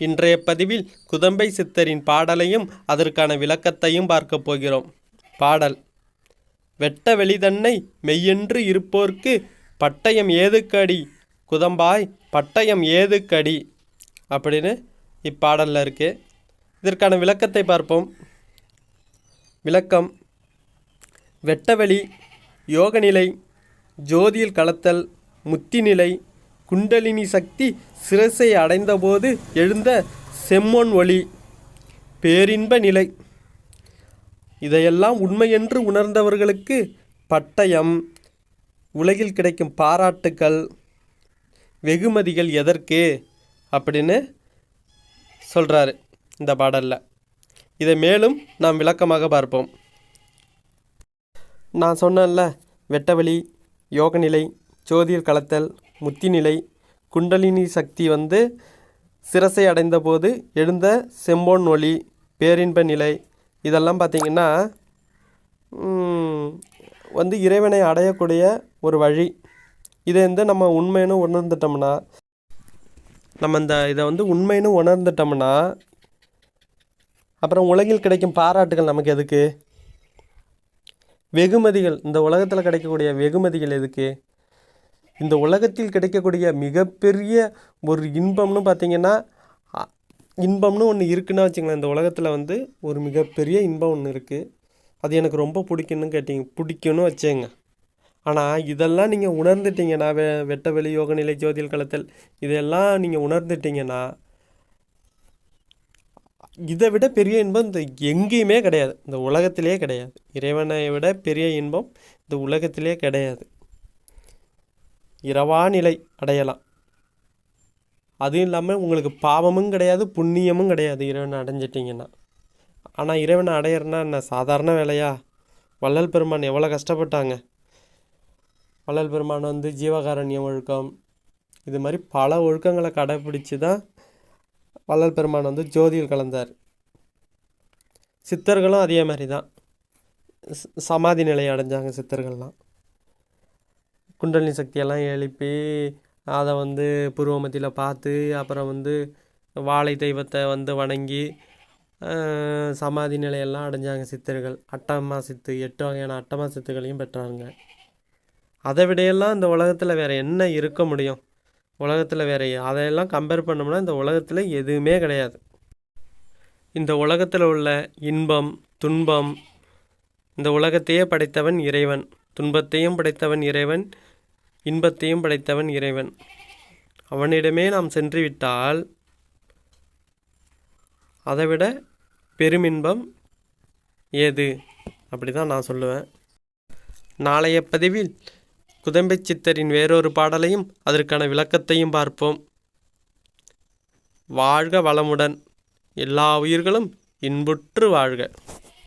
இன்றைய பதிவில் குதம்பை சித்தரின் பாடலையும் அதற்கான விளக்கத்தையும் பார்க்கப் போகிறோம். பாடல் வெட்ட வெளிதன்னை மெய்யென்று இருப்போர்க்கு பட்டயம் ஏதுக்கடி? குதம்பாய் பட்டயம் ஏதுக்கடி? அப்படின்னு இப்பாடலில் இருக்குது இதற்கான விளக்கத்தை பார்ப்போம். விளக்கம் வெட்டவெளி யோகநிலை ஜோதியில் கலத்தல் முத்திநிலை குண்டலினி சக்தி சிரசை அடைந்தபோது எழுந்த செம்மொன் ஒளி பேரின்ப நிலை. இதையெல்லாம் உண்மையென்று உணர்ந்தவர்களுக்கு பட்டயம். உலகில் கிடைக்கும் பாராட்டுக்கள். வெகுமதிகள் எதற்கு? அப்படின்னு சொல்கிறாரு இந்த பாடலில். இதை மேலும் நாம் விளக்கமாக பார்ப்போம். நான் சொன்னேன்ல வெட்டவெளி யோகநிலை ஜோதியர் கலத்தல் முத்திநிலை குண்டலினி சக்தி வந்து சிரசை அடைந்தபோது எழுந்த செம்போன் ஒளி பேரின்ப நிலை இதெல்லாம் பார்த்திங்கன்னா வந்து இறைவனை அடையக்கூடிய ஒரு வழி. இதை வந்து நம்ம உண்மைன்னு உணர்ந்துட்டோம்னா நம்ம இந்த இதை வந்து உண்மைன்னு உணர்ந்துட்டோம்னா அப்புறம் உலகில் கிடைக்கும் பாராட்டுகள் நமக்கு எதுக்கு? வெகுமதிகள் இந்த உலகத்தில் கிடைக்கக்கூடிய வெகுமதிகள் எதுக்கு? இந்த உலகத்தில் கிடைக்கக்கூடிய மிகப்பெரிய ஒரு இன்பம்னு பார்த்தீங்கன்னா இன்பம்னு ஒன்று இருக்குன்னா வச்சுங்களேன் இந்த உலகத்தில் வந்து ஒரு மிகப்பெரிய இன்பம் ஒன்று இருக்குது அது எனக்கு ரொம்ப பிடிக்குன்னு கேட்டிங்க பிடிக்கும்னு வச்சேங்க. ஆனால் இதெல்லாம் நீங்கள் உணர்ந்துட்டீங்கன்னா வெ வெட்ட வெளி யோக நிலை ஜோதியில் களத்தல் இதெல்லாம் நீங்கள் உணர்ந்துட்டீங்கன்னா இதை விட பெரிய இன்பம் இந்த எங்கேயுமே கிடையாது. இந்த உலகத்திலே கிடையாது. இறைவனை விட பெரிய இன்பம் இந்த உலகத்திலே கிடையாது. இரவா நிலை அடையலாம். அதுவும் இல்லாமல் உங்களுக்கு பாவமும் கிடையாது புண்ணியமும் கிடையாது. இறைவனை அடைஞ்சிட்டிங்கன்னா. ஆனால் இறைவனை அடையிறனா என்ன? சாதாரண வேலையா? வள்ளல் பெருமான் எவ்வளோ கஷ்டப்பட்டாங்க? வள்ளல் பெருமான் வந்து ஜீவகாரண்யம் ஒழுக்கம் இது மாதிரி பல ஒழுக்கங்களை கடைப்பிடிச்சு தான் வள்ளல் பெருமான் வந்து ஜோதியில் கலந்தார். சித்தர்களும் அதே மாதிரி தான் ச- சமாதி நிலை அடைஞ்சாங்க சித்தர்கள்லாம். குண்டலினி சக்தியெல்லாம் எழுப்பி அதை வந்து புருவமத்தியில் பார்த்து அப்புறம் வந்து வாழை தெய்வத்தை வந்து வணங்கி சமாதி நிலையெல்லாம் அடைஞ்சாங்க சித்தர்கள். அட்டமா சித்து எட்டு வகையான அட்டமா சித்துகளையும் பெற்றாங்க அதை விடையெல்லாம் இந்த உலகத்தில் வேறு என்ன இருக்க முடியும்? உலகத்தில் வேறு அதையெல்லாம் கம்பேர் பண்ணோம்னா இந்த உலகத்தில் எதுவுமே கிடையாது. இந்த உலகத்தில் உள்ள இன்பம் துன்பம் இந்த உலகத்தையே படைத்தவன் இறைவன் துன்பத்தையும் படைத்தவன் இறைவன் இன்பத்தையும் படைத்தவன் இறைவன். அவனிடமே நாம் சென்று விட்டால் அதைவிட பெருமின்பம் ஏது? அப்படி தான் நான் சொல்லுவேன். நாளைய பதிவில் குதம்பை சித்தரின் வேறொரு பாடலையும் அதற்கான விளக்கத்தையும் பார்ப்போம். வாழ்க வளமுடன். எல்லா உயிர்களும் இன்புற்று வாழ்க.